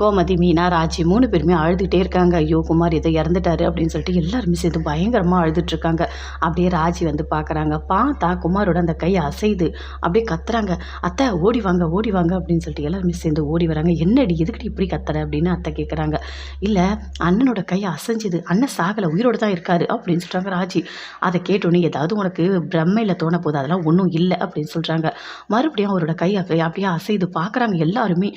கோமதி மீனா ராஜி மூணு பேருமே அழுதுகிட்டே இருக்காங்க. ஐயோ குமார் இதை இறந்துட்டாரு அப்படின்னு சொல்லிட்டு எல்லாருமே சேர்ந்து பயங்கரமாக அழுதுட்ருக்காங்க அப்படியே ராஜி வந்து பார்க்குறாங்க பார்த்தா குமாரோட அந்த கை அசைது அப்படியே கத்துறாங்க. அத்தை ஓடி வாங்க ஓடி வாங்க அப்படின்னு சொல்லிட்டு எல்லாருமே சேர்ந்து ஓடி வராங்க. என்னடி எதுக்குடி இப்படி கத்துற? அப்படின்னு அத்தை கேட்குறாங்க இல்லை அண்ணனோட கை அசைஞ்சுது. அண்ணன் சாகலை உயிரோடு தான் இருக்காரு அப்படின்னு சொல்கிறாங்க ராஜி. அதை கேட்டோன்னே ஏதாவது உனக்கு பிரம்மையில் தோண போது அதெல்லாம் ஒன்றும் இல்லை அப்படின்னு சொல்கிறாங்க மறுபடியும் அவரோட கை அப்படியே அசைது பார்க்குறாங்க எல்லாருமே.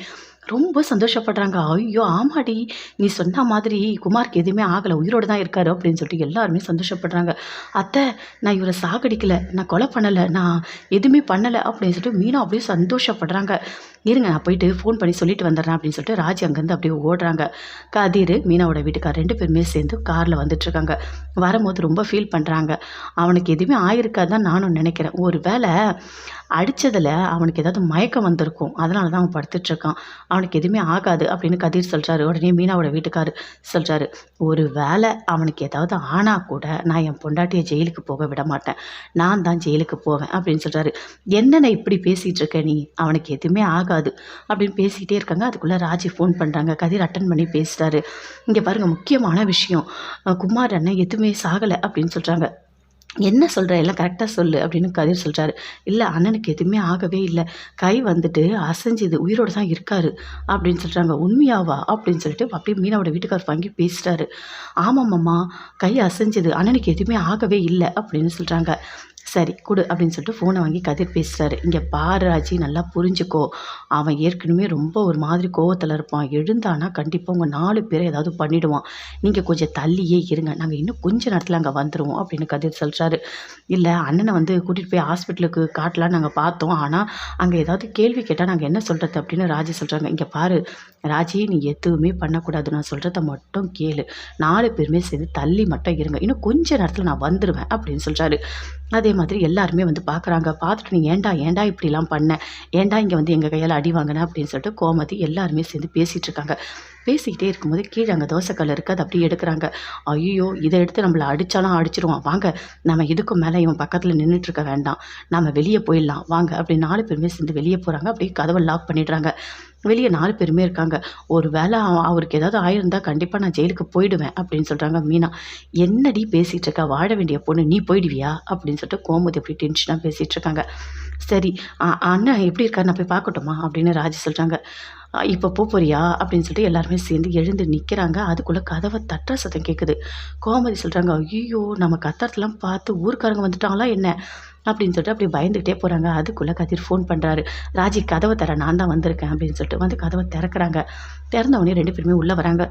ரொம்ப சந்தோஷப்படுறாங்க. ஐயோ ஆமாடி. நீ சொன்ன மாதிரி குமாருக்கு எதுவுமே ஆகலை. உயிரோடு தான் இருக்காரு அப்படின்னு சொல்லிட்டு எல்லாருமே சந்தோஷப்படுறாங்க. அத்தை நான் இவரை சாகடிக்கலை. நான் கொலை பண்ணலை. நான் எதுவுமே பண்ணலை அப்படின்னு சொல்லிட்டு மீனா அப்படியே சந்தோஷப்படுறாங்க. இருங்க நான் போயிட்டு ஃபோன் பண்ணி சொல்லிட்டு வந்துடுறேன் அப்படின்னு சொல்லிட்டு ராஜ் அங்கேருந்து அப்படியே ஓடுறாங்க. கதிர் மீனாவோட வீட்டுக்கார் ரெண்டு பேருமே சேர்ந்து காரில் வந்துட்டுருக்காங்க. வரும்போது ரொம்ப ஃபீல் பண்ணுறாங்க அவனுக்கு எதுவுமே ஆயிருக்காதான் நானும் நினைக்கிறேன். ஒரு வேளை அடித்ததில் அவனுக்கு ஏதாவது மயக்கம் வந்திருக்கும். அதனால தான் அவன் படுத்துட்ருக்கான். அவனுக்கு எதுவுமே ஆகாது அப்படின்னு கதிர் சொல்கிறாரு உடனே மீனாவோட வீட்டுக்கார் சொல்கிறாரு ஒரு வேலை அவனுக்கு ஏதாவது ஆனால் கூட நான் என் பொண்டாட்டியை ஜெயிலுக்கு போக விட மாட்டேன். நான் தான் ஜெயிலுக்கு போவேன். அப்படின்னு சொல்கிறாரு என்னென்ன இப்படி பேசிகிட்டு இருக்க நீ? அவனுக்கு எதுவுமே ஆகாது. அப்படின்னு பேசிக்கிட்டே இருக்காங்க. அதுக்குள்ளே ராஜி ஃபோன் பண்ணுறாங்க கதிர் அட்டன் பண்ணி பேசுகிறாரு இங்கே பாருங்கள் முக்கியமான விஷயம். குமார் அண்ணன் எதுவுமே சாகலை அப்படின்னு சொல்கிறாங்க என்ன சொல்கிற எல்லாம் கரெக்டாக சொல்லு அப்படின்னு கதிர் சொல்கிறாரு இல்லை அண்ணனுக்கு எதுவுமே ஆகவே இல்லை. கை வந்துட்டு அசைஞ்சுது உயிரோடு தான் இருக்காரு அப்படின்னு சொல்கிறாங்க உண்மையாவா? அப்படின்னு சொல்லிட்டு அப்படியே மீனாவோட வீட்டுக்கார் வாங்கி பேசுகிறாரு ஆமாம்மாம்மா கை அசைஞ்சுது அண்ணனுக்கு எதுவுமே ஆகவே இல்லை அப்படின்னு சொல்கிறாங்க சரி கொடு அப்படின்னு சொல்லிட்டு ஃபோனை வாங்கி கதிர் பேசுகிறாரு இங்கே பாரு ராஜி நல்லா புரிஞ்சுக்கோ. அவன் ஏற்கனவே ரொம்ப ஒரு மாதிரி கோவத்தில் இருப்பான். எழுந்தானா கண்டிப்பாக உங்கள் நாலு பேரை ஏதாவது பண்ணிவிடுவான் நீங்கள் கொஞ்சம் தள்ளியே இருங்க. நாங்கள் இன்னும் கொஞ்ச நேரத்தில் அங்கே வந்துடுவோம் அப்படின்னு கதிர் சொல்கிறாரு இல்லை அண்ணனை வந்து கூட்டிகிட்டு போய் ஹாஸ்பிட்டலுக்கு காட்டலாம் நாங்கள் பார்த்தோம். ஆனால் அங்கே ஏதாவது கேள்வி கேட்டால் நாங்கள் என்ன சொல்கிறது அப்படின்னு ராஜி சொல்கிறாங்க இங்கே பாரு ராஜி நீ எதுவுமே பண்ணக்கூடாது. நான் சொல்கிறத மட்டும் கேளு. நாலு பேருமே சேர்ந்து தள்ளி மட்டும் இருங்க. இன்னும் கொஞ்ச நேரத்தில் நான் வந்துடுவேன் அப்படின்னு சொல்கிறாரு அதே மாதிரி எல்லாருமே வந்து பார்க்குறாங்க பார்த்துட்டு நீ ஏன்டா ஏன்டா இப்படிலாம் பண்ண? ஏன்டா இங்கே வந்து எங்கள் கையால் அடி வாங்கின? அப்படின்னு சொல்லிட்டு கோமதி எல்லாருமே சேர்ந்து பேசிகிட்டு இருக்காங்க. பேசிக்கிட்டே இருக்கும்போது கீழே அங்கே தோசைக்கல் இருக்குது அதை அப்படியே எடுக்கிறாங்க. ஐயோ இதை எடுத்து நம்மளை அடித்தாலும் அடிச்சிருவான். வாங்க நம்ம இதுக்கும் மேலே இவன் பக்கத்தில் நின்றுட்டுருக்க வேண்டாம். நம்ம வெளியே போயிடலாம். வாங்க அப்படி நாலு பேருமே சேர்ந்து வெளியே போகிறாங்க அப்படியே கதவை லாக் பண்ணிடுறாங்க. வெளியே நாலு பேருமே இருக்காங்க. ஒரு வேளை அவ- அவருக்கு ஏதாவது ஆயிருந்தா கண்டிப்பாக நான் ஜெயிலுக்கு போயிடுவேன் அப்படின்னு சொல்கிறாங்க மீனா. என்னடி பேசிகிட்டு இருக்கா? வாழ வேண்டிய பொண்ணு நீ போயிடுவியா? அப்படின்னு சொல்லிட்டு கோமதி அப்படி டென்ஷனாக பேசிகிட்டு இருக்காங்க. சரி அண்ணன் எப்படி இருக்காரு? நான் போய் பார்க்கட்டுமா? அப்படின்னு ராஜி சொல்கிறாங்க இப்போ போக போறியா? அப்படின்னு சொல்லிட்டு எல்லாருமே சேர்ந்து எழுந்து நிற்கிறாங்க அதுக்குள்ளே கதவை தட்டுற சத்தம் கேட்குது கோமதி சொல்கிறாங்க ஐயோ நம்ம கத்தறதுலாம் பார்த்து ஊருக்காரங்க வந்துட்டாங்களா என்ன? அப்படின்னு சொல்லிட்டு அப்படி பயந்துகிட்டே போகிறாங்க அதுக்குள்ளே கதிர் ஃபோன் பண்ணுறாரு ராஜி கதவை தர நான் தான் வந்திருக்கேன் அப்படின்னு சொல்லிட்டு வந்து கதவை திறக்கிறாங்க. திறந்தவொடனே ரெண்டு பேருமே உள்ளே வராங்க.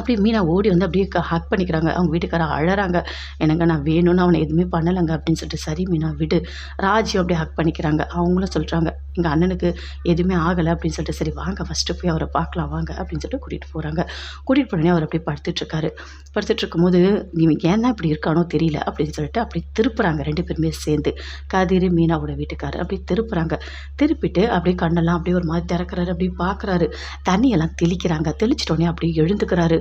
அப்படியே மீனா ஓடி வந்து அப்படியே ஹக் பண்ணிக்கிறாங்க. அவங்க வீட்டுக்காரர் அழறாங்க. எனக்கு நான் வேணும்னு அவனை எதுவுமே பண்ணலைங்க அப்படின்னு சொல்லிட்டு சரி மீனா விடு. ராஜி அப்படியே ஹக் பண்ணிக்கிறாங்க. அவங்களும் சொல்கிறாங்க எங்கள் அண்ணனுக்கு எதுவுமே ஆகலை அப்படின்னு சொல்லிட்டு சரி வாங்க ஃபஸ்ட்டு போய் அவரை பார்க்கலாம் வாங்க அப்படின்னு சொல்லிட்டு கூட்டிகிட்டு போகிறாங்க கூட்டிகிட்டு போனே அவர் அப்படியே படுத்துட்ருக்காரு படுத்துட்டு இருக்கும்போது இவன் ஏன் தான் இப்படி இருக்கானோ தெரியல அப்படின்னு சொல்லிட்டு அப்படி திருப்புறாங்க. ரெண்டு பேருமே சேர்ந்து. கதிர் மீனாவோட வீட்டுக்காரர் அப்படி திருப்புறாங்க. திருப்பிட்டு அப்படியே கண்ணெல்லாம் அப்படியே ஒரு மாதிரி திறக்கிறாரு அப்படியே பார்க்குறாரு. தண்ணியெல்லாம் தெளிக்கிறாங்க. தெளிச்சிட்டோன்னே அப்படியே எழுந்துக்கிறாரு.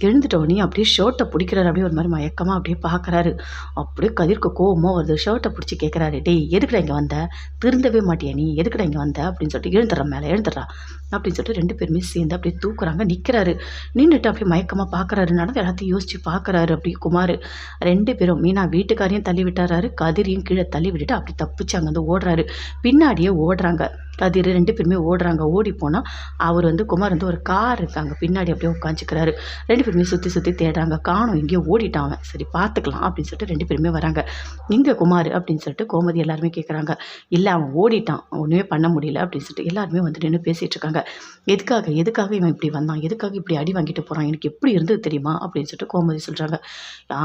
எழுந்துட்டோடனே அப்படியே ஷர்ட்டை பிடிக்கிறாரு. அப்படியே ஒரு மாதிரி மயக்கமாக அப்படியே பார்க்குறாரு. அப்படியே கதிர்க்கு கோவமாக வருது. ஷர்ட்டை பிடிச்சி கேட்குறாரு டேய் எதுக்குடா இங்கே வந்த? திருந்தவே மாட்டியா நீ? எதுக்குடா இங்கே வந்த? அப்படின்னு சொல்லிட்டு எழுந்துடுற மேலே எழுந்துடுறா அப்படின்னு சொல்லிட்டு ரெண்டு பேருமே சேர்ந்து அப்படியே தூக்குறாங்க. நிற்கிறாரு நின்றுட்டு அப்படியே மயக்கமாக பார்க்குறாரு. நடந்து எல்லாத்தையும் யோசிச்சு பார்க்குறாரு அப்படியே குமார். ரெண்டு பேரும் மீனா வீட்டுக்காரையும் தள்ளி விட்டாராரு கதிரையும் கீழே தள்ளி விட்டுட்டு அப்படி தப்பிச்சு அங்கேருந்து ஓடுறாரு. பின்னாடியே ஓடுறாங்க. கதிர் ரெண்டு பேருமே ஓடுறாங்க. ஓடி போனால் அவர் வந்து குமார் வந்து ஒரு கார் இருக்காங்க பின்னாடி அப்படியே உட்காந்துக்கிறாரு ரெண்டு பேரும் சுற்றி சுற்றி தேடுறாங்க. காணும் எங்கேயோ ஓடிட்டான் அவன். சரி பார்த்துக்கலாம் அப்படின்னு சொல்லிட்டு ரெண்டு பேருமே வராங்க. இங்கே குமார் அப்படின்னு சொல்லிட்டு கோமதி எல்லாருமே கேட்குறாங்க இல்லை அவன் ஓடிட்டான். ஒன்றுமே பண்ண முடியல அப்படின்னு சொல்லிட்டு எல்லாருமே வந்து நின்று பேசிகிட்டு இருக்காங்க. எதுக்காக எதுக்காக இவன் இப்படி வந்தான்? எதுக்காக இப்படி அடி வாங்கிட்டு போகிறான் எனக்கு எப்படி இருந்தது தெரியுமா? அப்படின்னு சொல்லிட்டு கோமதி சொல்கிறாங்க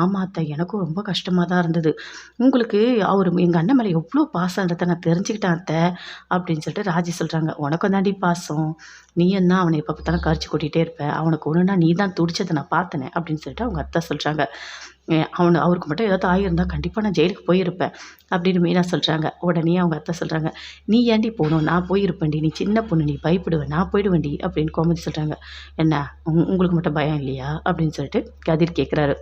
ஆமாத்த எனக்கும் ரொம்ப கஷ்டமாக தான் இருந்தது. உங்களுக்கு அவர் எங்கள் அண்ணன் மேலே எவ்வளோ பாசன்றதை நான் தெரிஞ்சுக்கிட்டேன் அத்தை அப்படின்னு சொல்லிட்டு ராஜி சொல்கிறாங்க உனக்கும் தாண்டி பாசம். நீ என்ன அவனை எப்போ பார்த்தாலும் கரிச்சு கூட்டிகிட்டே இருப்ப. அவனுக்கு ஒன்றுனா நீ தான் துடிச்சதை நான் பார்த்தனே அப்படின்னு சொல்லிட்டு அவங்க அத்தை சொல்கிறாங்க அவனு அவருக்கு மட்டும் ஏதாவது ஆகியிருந்தால் கண்டிப்பாக நான் ஜெயிலுக்கு போயிருப்பேன் அப்படின்னு மீனா சொல்கிறாங்க உடனே அவங்க அத்தை சொல்கிறாங்க நீ ஏண்டி போகணும்? நான் போயிருப்பேன்டி. நீ சின்ன பொண்ணு நீ பயப்படுவேன் நான் போயிடுவேன்டி. அப்படின்னு கோமதி சொல்கிறாங்க என்ன? உங்- உங்களுக்கு மட்டும் பயம் இல்லையா? அப்படின்னு சொல்லிட்டு கதிர் கேட்குறாரு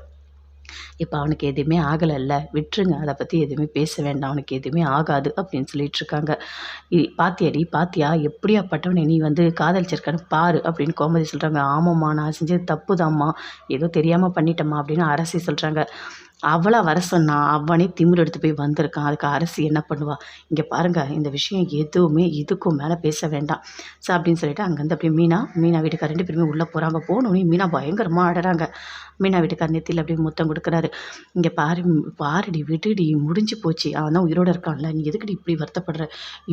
இப்போ அவனுக்கு எதுவுமே ஆகலைல்ல. விட்டுருங்க. அதை பற்றி எதுவுமே பேச வேண்டாம். அவனுக்கு எதுவுமே ஆகாது அப்படின்னு சொல்லிட்டு இருக்காங்க. இ- பாத்தியாடி பாத்தியா? எப்படியாப்பட்டவனை நீ வந்து காதலிச்சிருக்கானு பாரு அப்படின்னு கோமதி சொல்கிறாங்க ஆமாம்மா நான் செஞ்சது தப்புதாம்மா. ஏதோ தெரியாமல் பண்ணிட்டேம்மா அப்படின்னு அரசி சொல்கிறாங்க அவளா வர சொன்னா அவனே திமிர் எடுத்து போய் வந்திருக்கான். அதுக்கு அரசி என்ன பண்ணுவா? இங்கே பாருங்க இந்த விஷயம் எதுவுமே இதுக்கும் மேலே பேச வேண்டாம். ஸோ அப்படின்னு சொல்லிட்டு அங்கேருந்து அப்படியே மீனா மீனா வீட்டுக்கார ரெண்டு பேருமே உள்ளே போகிறாங்க போனோடனே மீனா பயங்கரமாக ஆடுறாங்க மீனா வீட்டுக்கார நெத்தியில் அப்படியே முத்தம் கொடுக்குறாரு. இங்கே பாரு பாருடி விடுடி முடிஞ்சு போச்சு. அவன் தான் உயிரோடு இருக்கான்ல நீ எதுக்குடி இப்படி வருத்தப்படுற?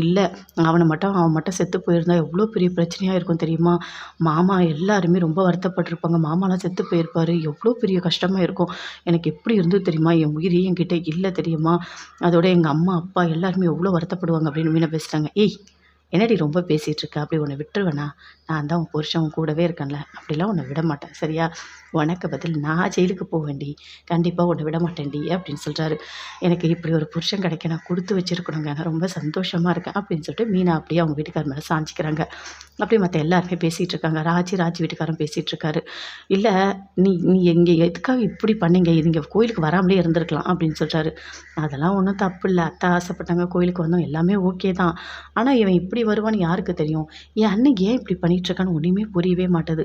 இல்லை அவனை மட்டும் அவன் மட்டும் செத்து போயிருந்தா எவ்வளோ பெரிய பிரச்சனையாக இருக்கும் தெரியுமா? மாமா எல்லாருமே ரொம்ப வருத்தப்பட்டிருப்பாங்க. மாமாலாம் செத்து போயிருப்பாரு. எவ்வளோ பெரிய கஷ்டமாக இருக்கும். எனக்கு எப்படி இருந்தது தெரியுமா என் உயிர் என்கிட்ட இல்லை தெரியுமா? அதோட எங்கள் அம்மா அப்பா எல்லாருமே எவ்வளோ வருத்தப்படுவாங்க அப்படின்னு வீணை பேசுகிறாங்க ஏய் என்னடி ரொம்ப பேசிகிட்டு இருக்க அப்படி உன்னை விட்டுருவேனா? நான் தான் உன் புருஷன் உன் கூடவே இருக்கேன்ல. அப்படிலாம் உன்னை விட மாட்டேன். சரியா? உனக்கு பதில் நான் ஜெயிலுக்கு போவேண்டி கண்டிப்பாக உன்னை விட மாட்டேன்டி அப்படின்னு சொல்கிறாரு எனக்கு இப்படி ஒரு புருஷன் கிடைக்க நான் கொடுத்து வச்சுருக்கணுங்க. நான் ரொம்ப சந்தோஷமாக இருக்கேன் அப்படின்னு சொல்லிட்டு மீனா அப்படியே அவங்க வீட்டுக்கார மேலே சாஞ்சிக்கிறாங்க. அப்படியே மற்ற எல்லாருமே பேசிகிட்டு இருக்காங்க ராஜி ராஜி வீட்டுக்காரன் பேசிகிட்டு இருக்காரு இல்லை நீ நீ எங்கே எதுக்காக இப்படி பண்ணீங்க? இது இங்கே கோயிலுக்கு வராமலே இருந்திருக்கலாம் அப்படின்னு சொல்கிறாரு அதெல்லாம் ஒன்றும் தப்பு இல்லை. அத்தை ஆசைப்பட்டாங்க கோயிலுக்கு வந்தோம். எல்லாமே ஓகே தான். ஆனால் இவன் இப்படி வருவான்னு யாருக்கு தெரியும்? என் அண்ணன் ஏன் இப்படி பண்ணிட்டு இருக்கான்னு ஒன்றுமே புரியவே மாட்டேது.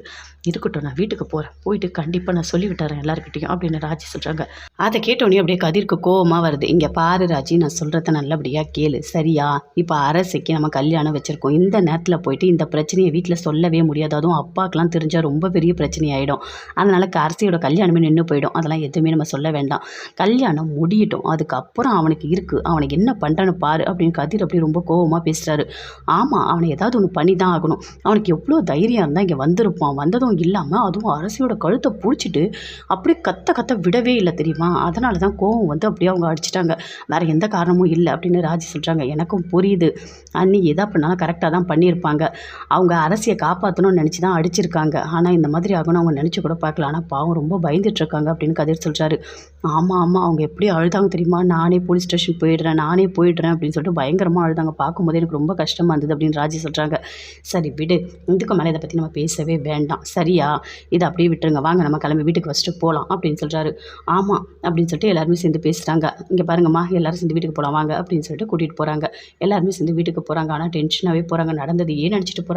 இருக்கட்டும் நான் வீட்டுக்கு போகிறேன் போயிட்டு கண்டிப்பாக நான் சொல்லிவிட்டுறேன் எல்லாருக்கிட்டையும் அப்படின்னு ராஜி சொல்கிறாங்க அதை கேட்டோடனே அப்படியே கதிர்க்கு கோபமாக வருது. இங்கே பாரு ராஜி நான் சொல்கிறத நல்லபடியாக கேளு. சரியா? இப்போ அரசுக்கு நம்ம கல்யாணம் வச்சுருக்கோம். இந்த நேரத்தில் போயிட்டு இந்த பிரச்சனையை வீட்டில் சொல்லவே முடியாது. அதுவும் அப்பாக்கெலாம் தெரிஞ்சால் ரொம்ப பெரிய பிரச்சனையாயிடும் அதனால் அரசியோட கல்யாணமே நின்று போயிடும். அதெல்லாம் எதுவுமே நம்ம சொல்ல வேண்டாம். கல்யாணம் முடியட்டும். அதுக்கப்புறம் அவனுக்கு இருக்குது அவனுக்கு என்ன பண்ணுறான்னு பாரு அப்படின்னு கதிர் அப்படி ரொம்ப கோவமாக பேசுகிறாரு ஆமாம் அவனை ஏதாவது ஒன்று பண்ணி தான் ஆகணும். அவனுக்கு எவ்வளோ தைரியம் இருந்தால் இங்கே வந்திருப்பான். வந்ததும் இல்லாமல் அதுவும் அரசியோட கழுத்தை பிடிச்சிட்டு அப்படியே கத்த கத்த விடவே இல்லை தெரியுமா? அதனால தான் கோவம் வந்து அப்படியே அவங்க அடிச்சிட்டாங்க. வேறு எந்த காரணமும் இல்லை அப்படின்னு ராஜி சொல்கிறாங்க எனக்கும் புரியுது. அண்ணி எதா பண்ணாலும் கரெக்டாக தான் பண்ணியிருப்பாங்க. அவங்க அரசியை காப்பாற்றணும்னு நினச்சி தான் அடிச்சிருக்காங்க. ஆனால் இந்த மாதிரி ஆகணும் அவங்க நினச்சி கூட பார்க்கல. ஆனால் பாவம் ரொம்ப பயந்துட்டு இருக்காங்க அப்படின்னு கதிர் சொல்கிறாரு ஆமாம் ஆமாம் அவங்க எப்படி அழுதாங்க தெரியுமா? நானே போலீஸ் ஸ்டேஷன் போயிடுறேன் நானே போயிடுறேன் அப்படின்னு சொல்லிட்டு பயங்கரமாக அழுதாங்க. பார்க்கும்போது எனக்கு ரொம்ப கஷ்டமாக வந்தது அப்படின்னு ராஜி சொல்கிறாங்க சரி விடு இதுக்கு மேலே இதை பற்றி நம்ம பேசவே வேண்டாம். சரியா? இதை அப்படியே விட்டுருங்க. வாங்க நம்ம கிளம்பி வீட்டுக்கு ஃபஸ்ட்டு போகலாம் அப்படின்னு சொல்கிறாரு ஆமாம் அப்படின்னு சொல்லிட்டு எல்லாருமே சேர்ந்து பேசுகிறாங்க இங்கே பாருங்கம்மா எல்லாரும் சேர்ந்து வீட்டுக்கு போகலாம் வாங்க அப்படின்னு சொல்லிட்டு கூட்டிகிட்டு போகிறாங்க எல்லாருமே சேர்ந்து வீட்டுக்கு போகிறாங்க ஆனால் டென்ஷனாகவே போகிறாங்க நடந்தது ஏன் நினச்சிட்டு போகிறாங்க